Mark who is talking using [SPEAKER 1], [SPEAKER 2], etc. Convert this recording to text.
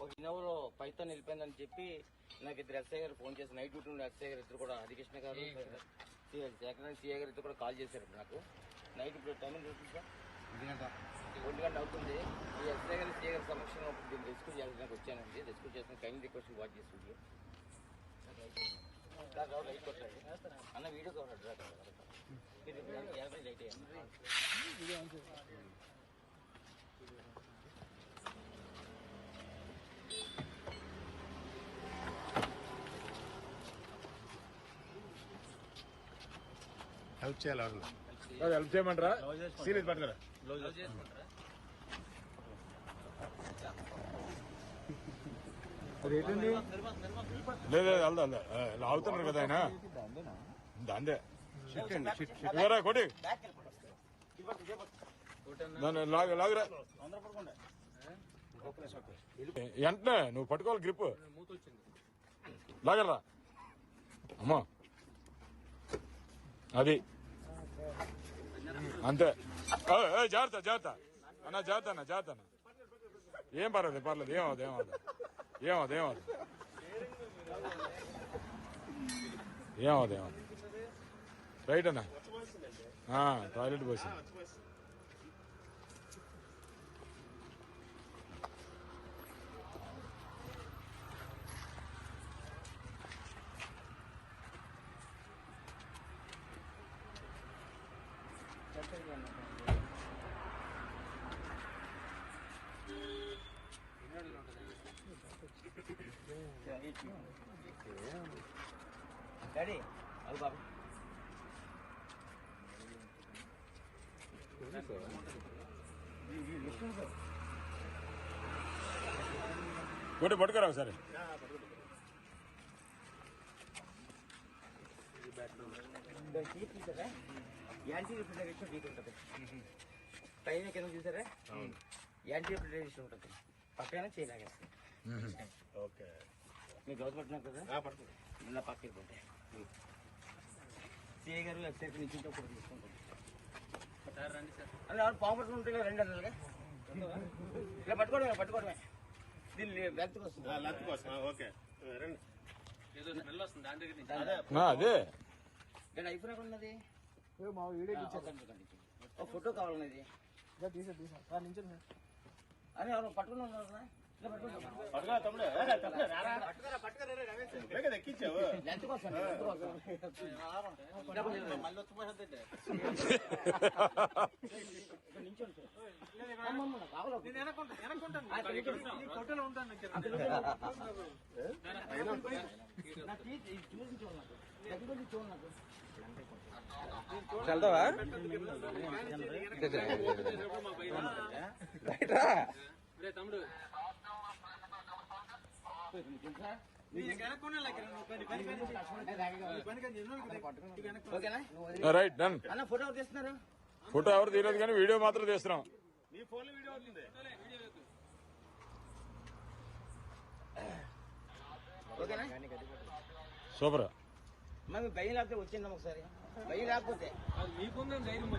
[SPEAKER 1] ఒక ఇన్నోవాలో పైథాన్ వెళ్ళిపోయిందని చెప్పి నాకు ఇద్దరు ఎస్ఐ గారు ఫోన్ చేసి నైట్ డ్యూటీ ఉండే ఎస్ఐ గారు ఇద్దరు కూడా హరికృష్ణ గారు సెకండ్ సిఐ గారు ఇద్దరు కూడా కాల్ చేశారు నాకు. నైట్ ఇప్పుడు టైం సార్? ఒంటి గంట. అవుతుంది. ఈ ఎస్ఐ గారు సిఐ గారి సమక్షంలో దీన్ని రెస్క్యూ చేయాలని వచ్చానండి. రెస్క్యూ చేసిన కైండ్ రిక్వెస్ట్ వాచ్ చేసి వీడియో రైట్ కొట్టండి అన్న వీడియో కవర్ యాభై రైట్ అయ్యాను
[SPEAKER 2] హెల్ప్ చేయాలి ఎవరు హెల్ప్ చేయమంటారా? సీరియస్ పట్టుకురా లేదు లేదు వెళ్దా వెళ్దా. ఇలా అవుతున్నారు కదా ఆయన. దాందే ఇవ్వరా కొట్టి? దాన్ని లాగు లాగురా. వెంటనే నువ్వు పట్టుకోవాలి గ్రిప్. లాగలరా అమ్మా. అది. అంతే. జాగ్రత్త జాగ్రత్త. అన్న జాగ్రత్త అన్న జాగ్రత్త అన్న. ఏం పర్లేదు పర్లేదు ఏమవుతుంది ఏమవుతుంది ఏమవుతుంది ఏమవుతుంది ఏమవుతుంది ఏమవుతుంది రైట్ అన్న? టాయిలెట్ పోసింది.
[SPEAKER 1] డాడీ అది బాబు
[SPEAKER 2] కొట్టి పట్టుకోరా ఒకసారి
[SPEAKER 1] సీట్ చూసారా యాంటీ రిఫ్రిజరేషన్ సీట్ ఉంటుంది. పైన కింద చూసారా? యాంటీ రిఫ్రిజరేషన్ ఉంటుంది. పక్కన చేయలాగేస్తుంది
[SPEAKER 2] ఓకే.
[SPEAKER 1] మీకు గౌస్ పట్టినారు కదా? ఇలా పక్కకి పోతే. సిఐ గారు ఎక్సైజ్ నుంచి కూడా తీసుకుంటాం. అలా పాము పట్టుకుని ఉంటే రెండు అన్నలుగా ఇలా పట్టుకోవడమే పట్టుకోవడమే. దీన్ని వెళ్తుకు వస్తుంది.
[SPEAKER 2] ఓకే. రండి.
[SPEAKER 3] ఏదో స్మెల్ వస్తుంది దాని దగ్గర
[SPEAKER 2] అదే.
[SPEAKER 1] నేను ఐఫోన్ ఎక్కడ ఉన్నది?
[SPEAKER 4] మా వీడియో
[SPEAKER 1] ఒక ఫోటో కావాలన్నది
[SPEAKER 4] తీసా తీసా నుంచి
[SPEAKER 1] అని ఎవరు పట్టుకుని ఉన్నారు.
[SPEAKER 2] పట్టుకురా తమ్ముడు. ఎక్కించావు
[SPEAKER 1] లెంత్ కోసం,
[SPEAKER 3] మళ్ళీ
[SPEAKER 1] సార్.
[SPEAKER 3] ఉంటాను
[SPEAKER 4] వెళ్తావా
[SPEAKER 3] తమ్ముడు
[SPEAKER 2] రైట్ డన్.
[SPEAKER 1] తీస్తున్నారు?
[SPEAKER 2] ఫోటో ఎవరు తీయలేదు కానీ వీడియో మాత్రం తీస్తున్నాం.
[SPEAKER 1] ఓకేనా?
[SPEAKER 2] సూపర్.
[SPEAKER 1] మేము భయం లేకపోతే వచ్చిందాం ఒకసారి. భయం లేకపోతే
[SPEAKER 3] అది మీకుందని ధైర్యం